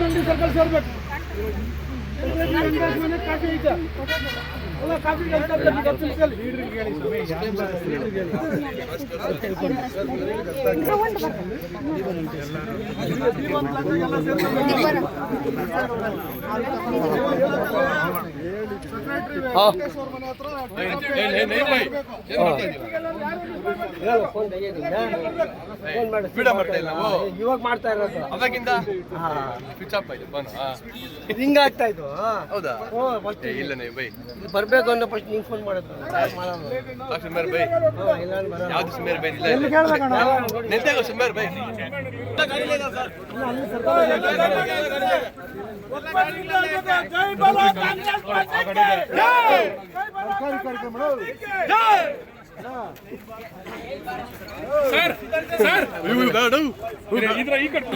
ಮಂಡಿ ಸರ್ಕಲ್ ಸೇರ್ಬೇಕು ಮನೆ ಕಾಫಿ ಐತೆ ಅಲ್ಲ ಕಾಫಿ ಕೆಲಸ ಹತ್ತು ನಿಮಿಷದಲ್ಲಿ ಮನೆ ಹತ್ರ ಇವಾಗ ಮಾಡ್ತಾ ಇರೋದು ಅವಾಗಿಂದ ಸ್ವಿಚ್ ಆಫ್ ಆಯ್ತು ಫೋನ್ ಹಿಂಗ ಆಗ್ತಾ ಇತ್ತು ಹೌದಾ ಇಲ್ಲ ನೀವು ಬೈ ಬರ್ಬೇಕು ಅನ್ನೋ ಫಸ್ಟ್ ನಿಂಗೆ ಫೋನ್ ಮಾಡೋದು ಸುಮಾರು ಬೈ ಅಂದ್ರೆ. ಯಾವ್ದು ಸುಮಾರು ಬೈ ಇಲ್ಲ ನಿಂತಾಗ ಸುಮಾರು ಬೈ ಜೈ ಕಾಂಗ್ರೆಸ್ ಜೈ ಸರ್ಕಾರಿ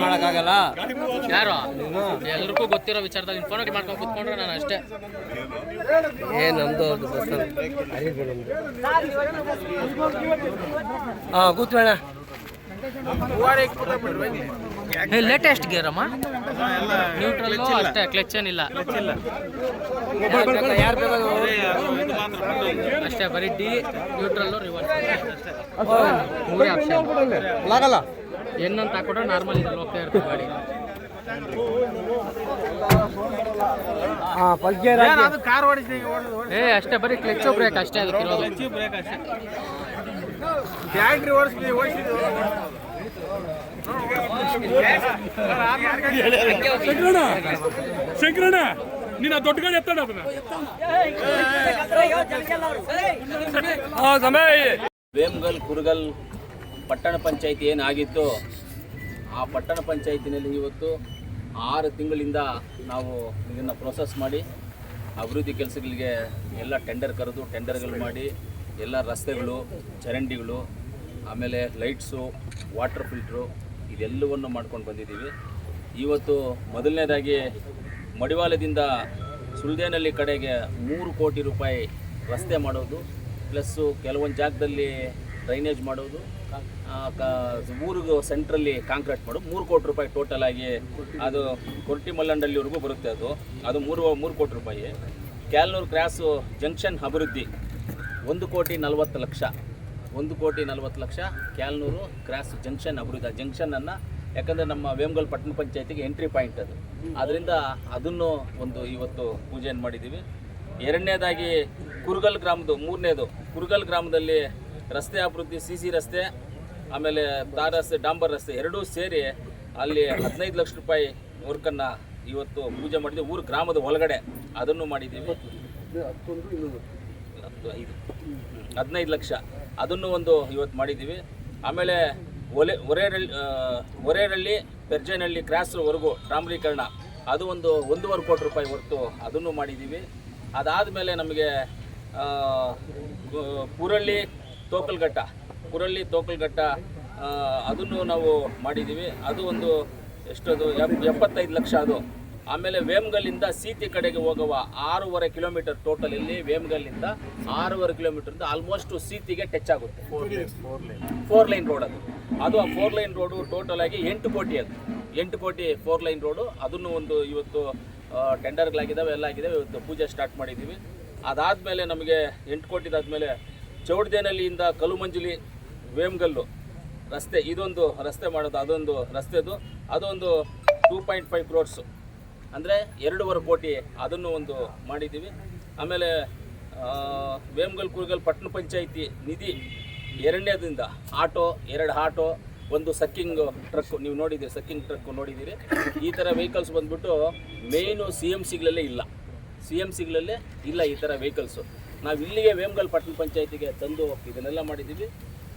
ಮಾಡಕ್ಕಾಗಲ್ಲ? ಯಾರು? ಎಲ್ರಿಗೂ ಗೊತ್ತಿರೋ ವಿಚಾರದಲ್ಲಿ ಇನ್ಫಾರ್ಮೇಟ್ ಮಾಡ್ಕೊಂಡು ಕುತ್ಕೊಂಡ್ರೆ ನಾನು ಅಷ್ಟೇ. ಏ ನಮ್ದು ಹಾಂ ಕೂತ್ಬೇಡ ಲೇಟೆಸ್ಟ್ ಗೇರ್ ಅಮ್ಮ? ನ್ಯೂಟ್ರಲ್ ಅಷ್ಟೇ ಕ್ಲಚ್ ಏನಿಲ್ಲ. ಯಾರು ಬೇಕಾದ್ರು ಅಷ್ಟೇ ಬರೀ ಡಿ ನ್ಯೂಟ್ರಲ್ ರಿವರ್ಸ್ ಮೂರೇ ಆಪ್ಷನ್ ಆಗಲ್ಲ. ಅಂತ ಹಾಕೊಂಡ್ರೆ ನಾರ್ಮಲ್ ಇದ್ರಲ್ಲಿ ಹೋಗ್ತಾ ಇರ್ತದೆ ಗಾಡಿ. ಏ ಅಷ್ಟೇ ಬರೀ ಕ್ಲಚ್ ಬ್ರೇಕ್ ಅಷ್ಟೇ ಅದಕ್ಕೆ ಇರೋದು. ಶಂಕರಣ್ಣ ಶಂಕರಣ್ಣ ದೊಡ್ಡ ಗಾಡಿ ಅದನ್ನ. ವೇಮ್ಗಲ್, ಕುರುಗಲ್ ಪಟ್ಟಣ ಪಂಚಾಯಿತಿ ಏನಾಗಿತ್ತು ಆ ಪಟ್ಟಣ ಪಂಚಾಯತಿನಲ್ಲಿ ಇವತ್ತು ಆರು ತಿಂಗಳಿಂದ ನಾವು ಇದನ್ನು ಪ್ರೋಸೆಸ್ ಮಾಡಿ, ಅಭಿವೃದ್ಧಿ ಕೆಲಸಗಳಿಗೆ ಎಲ್ಲ ಟೆಂಡರ್ ಕರೆದು ಟೆಂಡರ್ಗಳು ಮಾಡಿ, ಎಲ್ಲ ರಸ್ತೆಗಳು, ಚರಂಡಿಗಳು, ಆಮೇಲೆ ಲೈಟ್ಸು ವಾಟರ್ ಫಿಲ್ಟ್ರು ಇದೆಲ್ಲವನ್ನು ಮಾಡ್ಕೊಂಡು ಬಂದಿದ್ದೀವಿ. ಇವತ್ತು ಮೊದಲನೇದಾಗಿ ಮಡಿವಾಲದಿಂದ ಸುಳ್ದೇನಹಳ್ಳಿ ಕಡೆಗೆ ಮೂರು ಕೋಟಿ ರೂಪಾಯಿ ರಸ್ತೆ ಮಾಡೋದು ಪ್ಲಸ್ಸು ಕೆಲವೊಂದು ಜಾಗದಲ್ಲಿ ಡ್ರೈನೇಜ್ ಮಾಡೋದು ಊರಿಗೂ ಸೆಂಟ್ರಲ್ಲಿ ಕಾಂಕ್ರೀಟ್ ಮಾಡೋದು. ಮೂರು ಕೋಟಿ ರೂಪಾಯಿ ಟೋಟಲ್ ಆಗಿ ಅದು ಕೊರಟಿ ಮಲ್ಲಂಡಲ್ಲಿವರೆಗೂ ಬರುತ್ತೆ ಅದು. ಅದು ಮೂರು ಮೂರು ಕೋಟಿ ರೂಪಾಯಿ. ಕ್ಯಾಲ್ನೂರು ಕ್ರಾಸು ಜಂಕ್ಷನ್ ಅಭಿವೃದ್ಧಿ, ಒಂದು ಕೋಟಿ ನಲವತ್ತು ಲಕ್ಷ. ಒಂದು ಕೋಟಿ ನಲವತ್ತು ಲಕ್ಷ ಕ್ಯಾಲ್ನೂರು ಕ್ರಾಸ್ ಜಂಕ್ಷನ್ ಅಭಿವೃದ್ಧಿ ಜಂಕ್ಷನನ್ನು ಯಾಕಂದರೆ ನಮ್ಮ ವೇಮಗಲ್ ಪಟ್ಟಣ ಪಂಚಾಯತಿಗೆ ಎಂಟ್ರಿ ಪಾಯಿಂಟ್ ಅದು. ಅದರಿಂದ ಅದನ್ನು ಒಂದು ಇವತ್ತು ಪೂಜೆಯನ್ನು ಮಾಡಿದ್ದೀವಿ ಎರಡನೇದಾಗಿ ಕುರುಗಲ್ ಗ್ರಾಮದ್ದು, ಮೂರನೇದು ಕುರುಗಲ್ ಗ್ರಾಮದಲ್ಲಿ ರಸ್ತೆ ಅಭಿವೃದ್ಧಿ ಸಿ ಸಿ ರಸ್ತೆ, ಆಮೇಲೆ ತಾರ್ ರಸ್ತೆ, ಡಾಂಬರ್ ರಸ್ತೆ ಎರಡೂ ಸೇರಿ ಅಲ್ಲಿ ಹದಿನೈದು ಲಕ್ಷ ರೂಪಾಯಿ ವರ್ಕನ್ನು ಇವತ್ತು ಪೂಜೆ ಮಾಡಿದ್ವಿ. ಊರು ಗ್ರಾಮದ ಒಳಗಡೆ ಅದನ್ನು ಮಾಡಿದ್ದೀವಿ ಹತ್ತು, ಐದು ಹದಿನೈದು ಲಕ್ಷ. ಅದನ್ನು ಒಂದು ಇವತ್ತು ಮಾಡಿದ್ದೀವಿ. ಆಮೇಲೆ ಒಲೆ ಒರೇರಳ್ಳಿ ಒರೇರಳ್ಳಿ ಪೆರ್ಜೇನಹಳ್ಳಿ ಕ್ರಾಸ್ವರೆಗೂ ಡಾಮ್ರೀಕರಣ ಅದು ಒಂದು ಒಂದೂವರೆ ಕೋಟಿ ರೂಪಾಯಿ ಹೊರತು ಅದನ್ನು ಮಾಡಿದ್ದೀವಿ. ಅದಾದಮೇಲೆ ನಮಗೆ ಪುರಳ್ಳಿ ತೋಕಲ್ಘಟ್ಟ ಪುರಳ್ಳಿ ತೋಕಲ್ಘಟ್ಟ ಅದನ್ನು ನಾವು ಮಾಡಿದ್ದೀವಿ. ಅದು ಒಂದು ಎಷ್ಟದು ಎಪ್ ಎಪ್ಪತ್ತೈದು ಲಕ್ಷ ಅದು. ಆಮೇಲೆ ವೇಮ್ಗಲ್ಲಿಂದ ಸೀತಿ ಕಡೆಗೆ ಹೋಗುವ ಆರೂವರೆ ಕಿಲೋಮೀಟರ್ ಟೋಟಲ್ ಇಲ್ಲಿ ವೇಮ್ಗಲ್ಲಿಂದ ಆರೂವರೆ ಕಿಲೋಮೀಟರ್ ಆಲ್ಮೋಸ್ಟ್ ಸೀತಿಗೆ ಟಚ್ ಆಗುತ್ತೆ. ಫೋರ್ ಲೈನ್ ರೋಡ್ ಅದು. ಅದು ಆ ಫೋರ್ ಲೈನ್ ರೋಡು ಟೋಟಲ್ ಆಗಿ ಎಂಟು ಕೋಟಿ ಅದು. ಎಂಟು ಕೋಟಿ ಫೋರ್ ಲೈನ್ ರೋಡು ಅದನ್ನು ಒಂದು ಇವತ್ತು ಟೆಂಡರ್ಗಳಾಗಿದ್ದಾವೆ ಎಲ್ಲ ಆಗಿದ್ದಾವೆ ಇವತ್ತು ಪೂಜೆ ಸ್ಟಾರ್ಟ್ ಮಾಡಿದ್ದೀವಿ. ಅದಾದಮೇಲೆ ನಮಗೆ ಎಂಟು ಕೋಟಿದಾದ್ಮೇಲೆ ಚೌಡ್ದೇನಲ್ಲಿಯಿಂದ ಕಲುಮಂಜಲಿ ವೇಮ್ಗಲ್ಲು ರಸ್ತೆ ಇದೊಂದು ರಸ್ತೆ ಮಾಡೋದು ಅದೊಂದು ರಸ್ತೆದು. ಅದೊಂದು ಟೂ ಪಾಯಿಂಟ್ ಫೈವ್ ಕ್ರೋರ್ಸು ಅಂದರೆ ಎರಡೂವರೆ ಕೋಟಿ ಅದನ್ನು ಒಂದು ಮಾಡಿದ್ದೀವಿ. ಆಮೇಲೆ ವೇಮಗಲ್ ಕುರುಗಲ್ ಪಟ್ಟಣ ಪಂಚಾಯಿತಿ ನಿಧಿ ಎರಡನೇದಿಂದ ಆಟೋ, ಎರಡು ಆಟೋ, ಒಂದು ಸಕ್ಕಿಂಗ್ ಟ್ರಕ್, ನೀವು ನೋಡಿದ್ದೀರಿ, ಸಕ್ಕಿಂಗ್ ಟ್ರಕ್ ನೋಡಿದ್ದೀರಿ. ಈ ಥರ ವೆಹಿಕಲ್ಸ್ ಬಂದ್ಬಿಟ್ಟು ಮೇಯ್ನು ಸಿ ಎಂ ಸಿಗಳಲ್ಲೇ ಇಲ್ಲ. ಸಿ ಎಂ ಸಿಗಳಲ್ಲೇ ಇಲ್ಲ ಈ ಥರ ವೆಹಿಕಲ್ಸು ನಾವು ಇಲ್ಲಿಗೆ ವೇಮಗಲ್ ಪಟ್ಟಣ ಪಂಚಾಯಿತಿಗೆ ತಂದು ಇದನ್ನೆಲ್ಲ ಮಾಡಿದ್ದೀವಿ.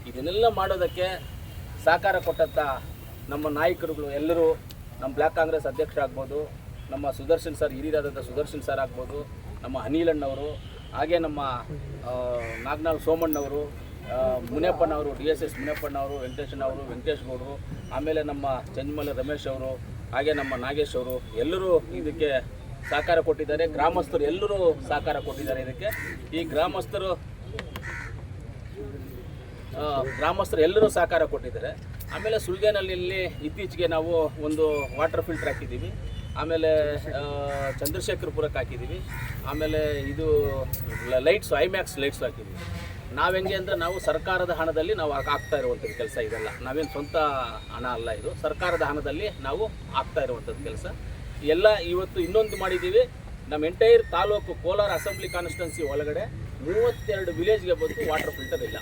ಇದನ್ನೆಲ್ಲ ಮಾಡೋದಕ್ಕೆ ಸಹಕಾರ ಕೊಟ್ಟಂಥ ನಮ್ಮ ನಾಯಕರುಗಳು ಎಲ್ಲರೂ, ನಮ್ಮ ಬ್ಲ್ಯಾಕ್ ಕಾಂಗ್ರೆಸ್ ಅಧ್ಯಕ್ಷ ಆಗ್ಬೋದು ನಮ್ಮ ಸುದರ್ಶನ್ ಸರ್, ಹಿರಿಯರಾದಂಥ ಸುದರ್ಶನ್ ಸರ್ ಆಗ್ಬೋದು, ನಮ್ಮ ಅನಿಲಣ್ಣವರು, ಹಾಗೆ ನಮ್ಮ ನಾಗ್ನಾಳ್ ಸೋಮಣ್ಣವರು ಮುನಿಯಪ್ಪನವರು, ಡಿ ಎಸ್ ಎಸ್ ಮುನಿಯಪ್ಪನವರು ವೆಂಕಟೇಶನವರು ವೆಂಕಟೇಶ್ ಗೌಡರು, ಆಮೇಲೆ ನಮ್ಮ ಚಂದ್ಮಲ ರಮೇಶ್ ಅವರು, ಹಾಗೆ ನಮ್ಮ ನಾಗೇಶ್ ಅವರು, ಎಲ್ಲರೂ ಇದಕ್ಕೆ ಸಹಕಾರ ಕೊಟ್ಟಿದ್ದಾರೆ. ಗ್ರಾಮಸ್ಥರು ಎಲ್ಲರೂ ಸಹಕಾರ ಕೊಟ್ಟಿದ್ದಾರೆ ಇದಕ್ಕೆ. ಈ ಗ್ರಾಮಸ್ಥರು ಗ್ರಾಮಸ್ಥರು ಎಲ್ಲರೂ ಸಹಕಾರ ಕೊಟ್ಟಿದ್ದಾರೆ. ಆಮೇಲೆ ಸುಳ್ಗೇನಲ್ಲಿ ಇತ್ತೀಚೆಗೆ ನಾವು ಒಂದು ವಾಟರ್ ಫಿಲ್ಟರ್ ಹಾಕಿದ್ದೀವಿ. ಆಮೇಲೆ ಚಂದ್ರಶೇಖರ್ಪುರಕ್ಕೆ ಹಾಕಿದ್ದೀವಿ ಆಮೇಲೆ ಇದು ಲೈಟ್ಸ್, ಐಮ್ಯಾಕ್ಸ್ ಲೈಟ್ಸ್ ಹಾಕಿದ್ದೀವಿ ನಾವು ಹೆಂಗೆ ಅಂದರೆ ನಾವು ಸರ್ಕಾರದ ಹಣದಲ್ಲಿ ನಾವು ಆಗ್ತಾ ಇರುವಂಥದ್ದು ಕೆಲಸ ಇದೆಲ್ಲ. ನಾವೇನು ಸ್ವಂತ ಹಣ ಅಲ್ಲ ಇದು. ಸರ್ಕಾರದ ಹಣದಲ್ಲಿ ನಾವು ಆಗ್ತಾ ಇರುವಂಥದ್ದು ಕೆಲಸ. ಎಲ್ಲ ಇವತ್ತು ಇನ್ನೊಂದು ಮಾಡಿದ್ದೀವಿ ನಮ್ಮ entire taluk Kolar assembly constituency ಒಳಗಡೆ ಮೂವತ್ತೆರಡು ವಿಲೇಜ್ಗೆ ಬಂದು ವಾಟರ್ ಫಿಲ್ಟರ್ ಇಲ್ಲ.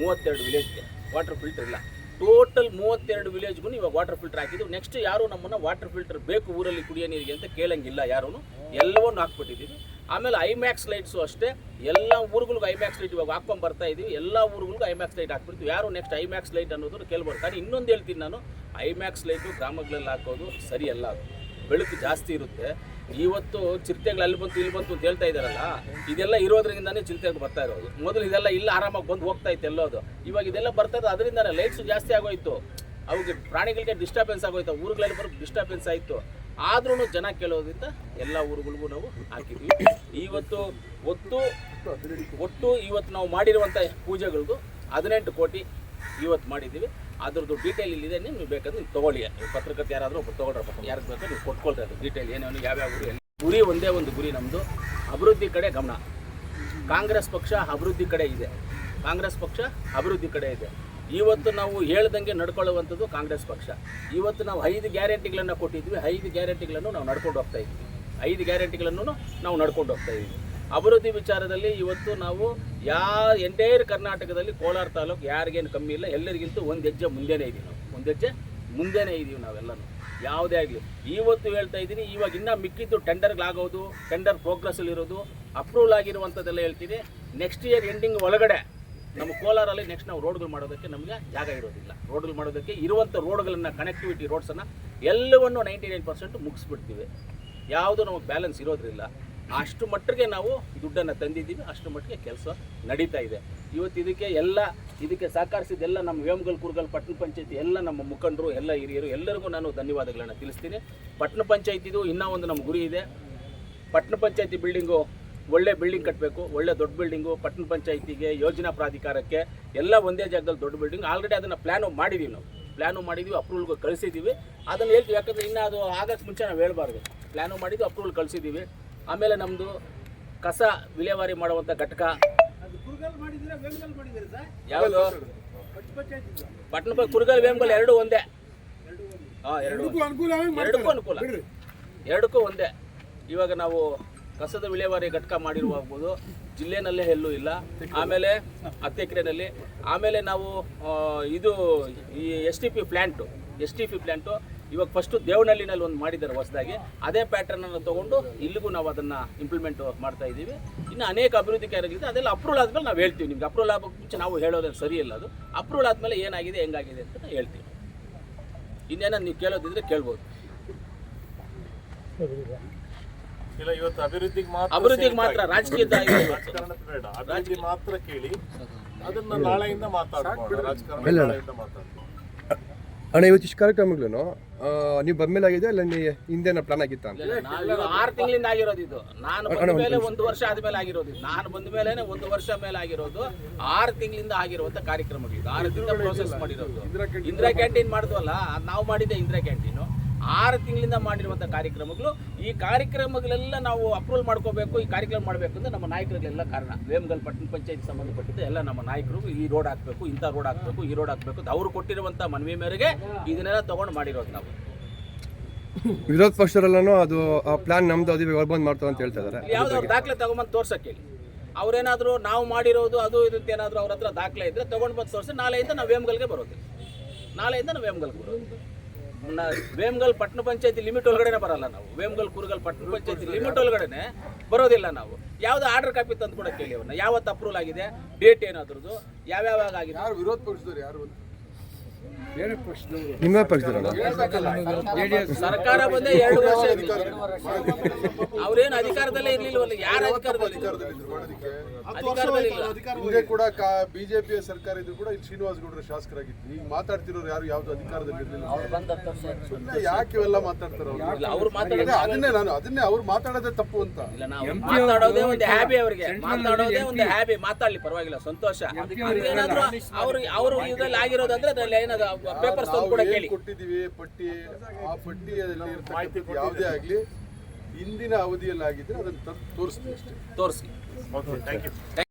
ಮೂವತ್ತೆರಡು ವಿಲೇಜ್ಗೆ ವಾಟರ್ ಫಿಲ್ಟರ್ ಇಲ್ಲ. ಟೋಟಲ್ ಮೂವತ್ತೆರಡು ವಿಲೇಜ್ಗೂ ಇವಾಗ ವಾಟರ್ ಫಿಲ್ಟರ್ ಹಾಕಿದ್ದು. ನೆಕ್ಸ್ಟ್ ಯಾರು ನಮ್ಮನ್ನು ವಾಟರ್ ಫಿಲ್ಟರ್ ಬೇಕು ಊರಲ್ಲಿ ಕುಡಿಯೋ ನೀರಿಗೆ ಅಂತ ಕೇಳಂಗಿಲ್ಲ ಯಾರೂ ಎಲ್ಲವನ್ನು ಹಾಕ್ಬಿಟ್ಟಿದ್ದೀವಿ. ಆಮೇಲೆ ಐಮ್ಯಾಕ್ಸ್ ಲೈಟ್ಸು ಅಷ್ಟೇ. ಎಲ್ಲ ಊರುಗಳಿಗೂ ಐಮ್ಯಾಕ್ಸ್ ಲೈಟ್ ಇವಾಗ ಹಾಕ್ಕೊಂಡು ಬರ್ತಾ ಇದ್ದೀವಿ ಎಲ್ಲ ಊರುಗಳಿಗೂ ಐಮ್ಯಾಕ್ಸ್ ಲೈಟ್ ಹಾಕ್ಬಿಡ್ತೀವಿ. ಯಾರು ನೆಕ್ಸ್ಟ್ ಐಮ್ಯಾಕ್ಸ್ ಲೈಟ್ ಅನ್ನೋದು ಕೇಳ್ಬೋದು. కానీ ಇನ್ನೊಂದು ಹೇಳ್ತೀನಿ ನಾನು. ಐಮ್ಯಾಕ್ಸ್ ಲೈಟು ಗ್ರಾಮಗಳಲ್ಲಿ ಹಾಕೋದು ಸರಿಯಲ್ಲ. ಅದು ಬೆಳಕು ಜಾಸ್ತಿ ಇರುತ್ತೆ. ಇವತ್ತು ಚಿರತೆಗಳು ಅಲ್ಲಿ ಬಂತು, ಇಲ್ಲಿ ಬಂತು ಅಂತ ಹೇಳ್ತಾ ಇದ್ದಾರಲ್ಲ, ಇದೆಲ್ಲ ಇರೋದ್ರಿಂದಾನೇ ಚಿರತೆಗಳು ಬರ್ತಾ ಇರೋದು. ಮೊದಲು ಇದೆಲ್ಲ ಇಲ್ಲ, ಆರಾಮಾಗಿ ಬಂದು ಹೋಗ್ತಾ ಇತ್ತು ಎಲ್ಲೋದು. ಇವಾಗ ಇದೆಲ್ಲ ಬರ್ತಾ ಇರೋದು, ಅದರಿಂದಾನೆ ಲೈಟ್ಸ್ ಜಾಸ್ತಿ ಆಗೋಯ್ತು. ಅವಾಗ ಪ್ರಾಣಿಗಳಿಗೆ ಡಿಸ್ಟರ್ಬೆನ್ಸ್ ಆಗೋಯ್ತು, ಊರುಗಳಲ್ಲಿ ಬರೋ ಡಿಸ್ಟರ್ಬೆನ್ಸ್ ಆಯಿತು. ಆದ್ರೂ ಜನ ಕೇಳೋದ್ರಿಂದ ಎಲ್ಲ ಊರುಗಳಿಗೂ ನಾವು ಹಾಕಿದ್ವಿ. ಇವತ್ತು ಒಟ್ಟು ಒಟ್ಟು ಇವತ್ತು ನಾವು ಮಾಡಿರುವಂಥ ಪೂಜೆಗಳಿಗೂ ಹದಿನೆಂಟು ಕೋಟಿ ಇವತ್ತು ಮಾಡಿದ್ದೀವಿ. ಅದ್ರದ್ದು ಡೀಟೇಲ್ ಇಲ್ಲಿದೆ ನೀವು ಬೇಕಾದ್ರೆ ನೀವು ತೊಗೊಳ್ಳಿ. ನೀವು ಪತ್ರಕರ್ತ ಯಾರಾದರೂ ಒಬ್ಬರು ತೊಗೊಳ್ರಪ್ಪ ಯಾರಿಗೆ ಬೇಕಾದ್ರೆ ನೀವು ಕೊಟ್ಕೊಳ್ತಾ ಇರೋದು ಡೀಟೇಲ್ ಏನೇನು ಯಾವ್ಯಾವ ಗುರಿ ಗುರಿ ಒಂದೇ ಒಂದು ಗುರಿ ನಮ್ಮದು ಅಭಿವೃದ್ಧಿ ಕಡೆ ಗಮನ. ಕಾಂಗ್ರೆಸ್ ಪಕ್ಷ ಅಭಿವೃದ್ಧಿ ಕಡೆ ಇದೆ. ಕಾಂಗ್ರೆಸ್ ಪಕ್ಷ ಅಭಿವೃದ್ಧಿ ಕಡೆ ಇದೆ. ಇವತ್ತು ನಾವು ಹೇಳ್ದಂಗೆ ನಡ್ಕೊಳ್ಳುವಂಥದ್ದು ಕಾಂಗ್ರೆಸ್ ಪಕ್ಷ. ಇವತ್ತು ನಾವು ಐದು ಗ್ಯಾರಂಟಿಗಳನ್ನು ಕೊಟ್ಟಿದ್ವಿ. ಐದು ಗ್ಯಾರಂಟಿಗಳನ್ನು ನಾವು ನಡ್ಕೊಂಡು ಹೋಗ್ತಾ ಇದ್ವಿ ಐದು ಗ್ಯಾರಂಟಿಗಳನ್ನು ನಾವು ನಡ್ಕೊಂಡು ಹೋಗ್ತಾ ಇದ್ವಿ ಅಭಿವೃದ್ಧಿ ವಿಚಾರದಲ್ಲಿ ಇವತ್ತು ನಾವು ಯಾ, ಎಂಟೈರ್ ಕರ್ನಾಟಕದಲ್ಲಿ ಕೋಲಾರ ತಾಲೂಕು ಯಾರಿಗೇನು ಕಮ್ಮಿ ಇಲ್ಲ, ಎಲ್ಲರಿಗಿಂತ ಒಂದು ಹೆಜ್ಜೆ ಮುಂದೆನೇ ಇದೀವಿ ನಾವು. ಒಂದು ಹೆಜ್ಜೆ ಮುಂದೆನೇ ಇದೀವಿ ನಾವೆಲ್ಲನೂ ಯಾವುದೇ ಆಗಲಿ. ಇವತ್ತು ಹೇಳ್ತಾ ಇದ್ದೀನಿ, ಇವಾಗ ಇನ್ನೂ ಮಿಕ್ಕಿದ್ದು ಟೆಂಡರ್ಗಳಾಗೋದು ಟೆಂಡರ್ ಪ್ರೋಗ್ರೆಸ್ಸಲ್ಲಿ ಇರೋದು ಅಪ್ರೂವಲ್ ಆಗಿರುವಂಥದ್ದೆಲ್ಲ ಹೇಳ್ತೀನಿ. ನೆಕ್ಸ್ಟ್ ಇಯರ್ ಎಂಡಿಂಗ್ ಒಳಗಡೆ ನಮ್ಮ ಕೋಲಾರಲ್ಲಿ ನೆಕ್ಸ್ಟ್ ನಾವು ರೋಡ್ಗಳು ಮಾಡೋದಕ್ಕೆ ನಮಗೆ ಜಾಗ ಇರೋದಿಲ್ಲ. ರೋಡ್ಗಳು ಮಾಡೋದಕ್ಕೆ ಇರುವಂಥ ರೋಡ್ಗಳನ್ನು ಕನೆಕ್ಟಿವಿಟಿ ರೋಡ್ಸನ್ನು ಎಲ್ಲವನ್ನು ನೈಂಟಿ ನೈನ್ ಪರ್ಸೆಂಟ್ ಮುಗಿಸ್ಬಿಡ್ತೀವಿ. ಯಾವುದು ನಮಗೆ ಬ್ಯಾಲೆನ್ಸ್ ಇರೋದ್ರಿಲ್ಲ. ಅಷ್ಟು ಮಟ್ಟಿಗೆ ನಾವು ದುಡ್ಡನ್ನು ತಂದಿದ್ದೀವಿ, ಅಷ್ಟು ಮಟ್ಟಿಗೆ ಕೆಲಸ ನಡೀತಾ ಇದೆ. ಇವತ್ತು ಇದಕ್ಕೆ ಎಲ್ಲ, ಇದಕ್ಕೆ ಸಹಕರಿಸಿದ್ದೆಲ್ಲ ನಮ್ಮ ವೇಮಗಲ್, ಕುರ್ಗಲ್, ಪಟ್ಟಣ ಪಂಚಾಯತಿ ಎಲ್ಲ ನಮ್ಮ ಮುಖಂಡರು, ಎಲ್ಲ ಹಿರಿಯರು, ಎಲ್ಲರಿಗೂ ನಾನು ಧನ್ಯವಾದಗಳನ್ನು ತಿಳಿಸ್ತೀನಿ. ಪಟ್ಟಣ ಪಂಚಾಯತಿದು ಇನ್ನೂ ಒಂದು ನಮ್ಮ ಗುರಿ ಇದೆ. ಪಟ್ಟಣ ಪಂಚಾಯತಿ ಬಿಲ್ಡಿಂಗು ಒಳ್ಳೆ ಬಿಲ್ಡಿಂಗ್ ಕಟ್ಟಬೇಕು ಒಳ್ಳೆ ದೊಡ್ಡ ಬಿಲ್ಡಿಂಗು ಪಟ್ಟಣ ಪಂಚಾಯತಿಗೆ ಯೋಜನಾ ಪ್ರಾಧಿಕಾರಕ್ಕೆ ಎಲ್ಲ ಒಂದೇ ಜಾಗದಲ್ಲಿ ದೊಡ್ಡ ಬಿಲ್ಡಿಂಗ್ ಆಲ್ರೆಡಿ ಅದನ್ನು ಪ್ಲ್ಯಾನು ಮಾಡಿದ್ದೀವಿ ನಾವು. ಪ್ಲ್ಯಾನು ಮಾಡಿದ್ದೀವಿ ಅಪ್ರೂವಲ್ಗೆ ಕಳಿಸಿದ್ದೀವಿ ಅದನ್ನು ಹೇಳ್ತೀವಿ, ಯಾಕಂದರೆ ಇನ್ನೂ ಅದು ಆಗಕ್ಕೆ ಮುಂಚೆ ನಾವು ಹೇಳ್ಬಾರ್ದು. ಪ್ಲ್ಯಾನು ಮಾಡಿದ್ದು ಅಪ್ರೂವಲ್ ಕಳಿಸಿದ್ದೀವಿ ಆಮೇಲೆ ನಮ್ಮದು ಕಸ ವಿಲೇವಾರಿ ಮಾಡುವಂಥ ಘಟಕ. ಅದು ಕುರುಗಲ್ ಮಾಡಿದ್ರೆ ವೆಂಗಲ್ ಮಾಡಿದ್ರೆ ಸರ್ ಯಾವುದು. ಪಟ್ಟಣ ಕುರುಗಲ್ ವೇಮಗಲ್ ಎರಡು ಒಂದೇ. ಹಾಂ ಎರಡು ಅನುಕೂಲ ಎರಡಕ್ಕೂ ಅನುಕೂಲ. ಎರಡಕ್ಕೂ ಒಂದೇ. ಇವಾಗ ನಾವು ಕಸದ ವಿಲೇವಾರಿ ಘಟಕ ಮಾಡಿರುವಾಗ್ಬೋದು. ಜಿಲ್ಲೆನಲ್ಲೇ ಎಲ್ಲೂ ಇಲ್ಲ. ಆಮೇಲೆ ಹತ್ತೆಕೆರೆನಲ್ಲಿ. ಆಮೇಲೆ ನಾವು ಇದು ಈ S T P plant S T P plant ಇವಾಗ ಫಸ್ಟು ದೇವನಹಳ್ಳಿನಲ್ಲಿ ಒಂದು ಮಾಡಿದ್ದಾರೆ ಹೊಸದಾಗಿ. ಅದೇ ಪ್ಯಾಟರ್ನನ್ನು ತಗೊಂಡು ಇಲ್ಲಿಗೂ ನಾವು ಅದನ್ನ ಇಂಪ್ಲಿಮೆಂಟ್ ಮಾಡ್ತಾ ಇದ್ದೀವಿ. ಇನ್ನು ಅನೇಕ ಅಭಿವೃದ್ಧಿ ಕಾರ್ಯಗಳಿದೆ. ಅದೆಲ್ಲ ಅಪ್ರೂವಲ್ ಆದ್ಮೇಲೆ ನಾವು ಹೇಳ್ತೀವಿ ನಿಮ್ಗೆ. ಅಪ್ರೂವಲ್ ಆಗೋಕ್ಕೆ ಮುಂಚೆ ನಾವು ಹೇಳೋದ್ರೆ ಸರಿ ಇಲ್ಲ ಅದು. ಅಪ್ರೂವಲ್ ಆದಮೇಲೆ ಏನಾಗಿದೆ ಹೆಂಗಾಗಿದೆ ಅಂತ ನಾವು ಹೇಳ್ತೀವಿ. ಇನ್ನೇನೋ ನೀವು ಕೇಳೋದಿದ್ರೆ ಕೇಳ್ಬೋದು. ಇಲ್ಲ ಇವತ್ತು ಅಭಿವೃದ್ಧಿಗೆ ಮಾತ್ರ ಅಭಿವೃದ್ಧಿಗೆ ಮಾತ್ರ ರಾಜಕೀಯದ ರಾಜಕಾರಣದ ಬೇಡ. ಅಭಿವೃದ್ಧಿ ಮಾತ್ರ ಕೇಳಿ ಅದನ್ನ ನಾಳೆಯಿಂದ ಮಾತಾಡ್ಬೋದು ರಾಜಕಾರಣ ಅಣ್ಣ ಇವತ್ತು ಇಷ್ಟು ಕಾರ್ಯಕ್ರಮಗಳನ್ನು ನೀವು ಬಂದ್ಮೇಲೆ ಆಗಿದೆ ಇಲ್ಲ ನೀ ಹಿಂದೆನ ಪ್ಲಾನ್ ಆಗಿತ್ತ ಅಂತ? ಆರು ತಿಂಗಳಿಂದ ಆಗಿರೋದು ಇದು. ನಾನು ಬಂದ ಮೇಲೆ ಒಂದು ವರ್ಷ ಆದ್ಮೇಲೆ ಆಗಿರೋದು ಇದು. ನಾನು ಬಂದ ಮೇಲೆ ಒಂದು ವರ್ಷ ಮೇಲೆ ಆಗಿರೋದು. ಆರು ತಿಂಗಳಿಂದ ಆಗಿರುವಂತ ಕಾರ್ಯಕ್ರಮಗಳು ಇದು. ಆರು ತಿಂಗಳ ಪ್ರೋಸೆಸ್ ಮಾಡಿರೋದು. ಇಂದಿರಾ ಕ್ಯಾಂಟೀನ್ ಮಾಡಿದ್ವಲ್ಲ ಅದ್ ನಾವು ಮಾಡಿದ್ದೆ ಇಂದಿರಾ ಕ್ಯಾಂಟೀನು ಆರು ತಿಂಗಳಿಂದ ಮಾಡಿರುವಂಥ ಕಾರ್ಯಕ್ರಮಗಳು ಈ ಕಾರ್ಯಕ್ರಮಗಳೆಲ್ಲ ನಾವು ಅಪ್ರೂವಲ್ ಮಾಡ್ಕೋಬೇಕು ಈ ಕಾರ್ಯಕ್ರಮ ಮಾಡಬೇಕು ಅಂದರೆ ನಮ್ಮ ನಾಯಕರಿಗೆಲ್ಲ ಕಾರಣ. ವೇಮಗಲ್ ಪಟ್ಟಣ ಪಂಚಾಯತ್ ಸಂಬಂಧಪಟ್ಟಿದ್ದು ಎಲ್ಲ ನಮ್ಮ ನಾಯಕರು ಈ ರೋಡ್ ಹಾಕಬೇಕು ಇಂಥ ರೋಡ್ ಹಾಕಬೇಕು ಈ ರೋಡ್ ಹಾಕಬೇಕು ಅಂತ ಅವರು ಕೊಟ್ಟಿರುವಂಥ ಮನವಿ ಮೇರೆಗೆ ಇದನ್ನೆಲ್ಲ ತೊಗೊಂಡು ಮಾಡಿರೋದು ನಾವು. ವಿರೋಧ ಪಕ್ಷದಲ್ಲೂ ಅದು ಪ್ಲಾನ್ ನಮ್ದು ಅದು ಇವಾಗ ಬಂದ್ ಮಾಡ್ತಾರೆ ಅಂತ ಹೇಳ್ತಾ ಇದ್ದಾರೆ ಯಾವ್ದಾದ್ರು ದಾಖಲೆ ತಗೊಂಬಂದು ತೋರ್ಸಕ್ಕೆ ಅವ್ರೇನಾದರೂ ನಾವು ಮಾಡಿರೋದು ಅದು ಇದು ಏನಾದರೂ ಅವ್ರ ಹತ್ರ ದಾಖಲೆ ಇದ್ರೆ ತಗೊಂಡು ಬಂದು ತೋರಿಸಿ ನಾಳೆಯಿಂದ ನಾವು ವೇಮಗಲ್ಗೆ ಬರೋದು. ನಾಳೆಯಿಂದ ನಾವು ವೇಮಗಲ್ಗೆ ಬರೋದು. ವೇಮಗಲ್ ಪಟ್ಟಣ ಪಂಚಾಯತಿ ಲಿಮಿಟ್ ಒಳಗಡೆನೆ ಬರಲ್ಲ ನಾವು. ವೇಮಗಲ್ ಕುರುಗಲ್ ಪಟ್ಟಣ ಪಂಚಾಯತಿ ಲಿಮಿಟ್ ಒಳಗಡೆನೆ ಬರೋದಿಲ್ಲ ನಾವು. ಯಾವ್ದು ಆರ್ಡರ್ ಕಾಪಿ ತಂದು ಕೂಡ ಕೇಳಿ ಯಾವತ್ತು ಅಪ್ರೂವಲ್ ಆಗಿದೆ? ಡೇಟ್ ಏನಾದ್ರದ್ದು ಯಾವ್ಯಾವಾಗ ಆಗಿದೆ? ವಿರೋಧ ಪಡಿಸಿದ್ರು ಯಾರು ನಿಮ್ಮ ಪಕ್ಷದಲ್ಲ ಸರ್ಕಾರ ಬಂದೇ ಎರಡು ವರ್ಷ ಅವ್ರೇನು ಅಧಿಕಾರದಲ್ಲೇ ಇರ್ಲಿಲ್ವಲ್ಲ? ಯಾರ ಅಧಿಕಾರದಲ್ಲಿ ಅಧಿಕಾರದಲ್ಲಿ ಕೂಡ ಬಿಜೆಪಿಯ ಸರ್ಕಾರ ಇದ್ರು ಕೂಡ ಶ್ರೀನಿವಾಸ್ ಗೌಡರ ಶಾಸಕರಾಗಿತ್ತು ಈಗ ಮಾತಾಡ್ತಿರೋರು ಯಾರು ಯಾವ್ದು ಅಧಿಕಾರದಲ್ಲಿ ಇರಲಿಲ್ಲ? ಸುಮ್ಮನೆ ಯಾಕೆ ಇವೆಲ್ಲ ಮಾತಾಡ್ತಾರೆ ಅವ್ರು? ಅವ್ರು ಅದನ್ನೇ ನಾನು ಅದನ್ನೇ ಅವ್ರು ಮಾತಾಡೋದೇ ತಪ್ಪು ಅಂತ. ಮಾತಾಡೋದೇ ಒಂದು ಹ್ಯಾಬಿ ಅವರಿಗೆ. ಮಾತಾಡೋದೇ ಒಂದು ಹ್ಯಾಬಿ ಮಾತಾಡ್ಲಿ ಪರವಾಗಿಲ್ಲ ಸಂತೋಷ. ಏನಾದ್ರು ಅವ್ರು ಅವರು ಇದ್ರಲ್ಲಿ ಆಗಿರೋದಂದ್ರೆ ಅದ್ರಲ್ಲಿ ಏನದು ಪೇಪರ್ಸ್ ನಾವು ಕೂಡ ಕೇಳಿ. ಕೊಟ್ಟಿದ್ದೀವಿ ಪಟ್ಟಿ ಆ ಪಟ್ಟಿಯಲ್ಲಿ ಇರ್ತಕ್ಕಂಥದ್ದು ಯಾವುದೇ ಆಗಲಿ ಹಿಂದಿನ ಅವಧಿಯಲ್ಲಿ ಆಗಿದ್ರೆ ಅದನ್ನು ತಂದು ತೋರಿಸ್ತೀವಿ ಅಷ್ಟೇ. ತೋರಿಸಿ ಓಕೆ ಥ್ಯಾಂಕ್ ಯು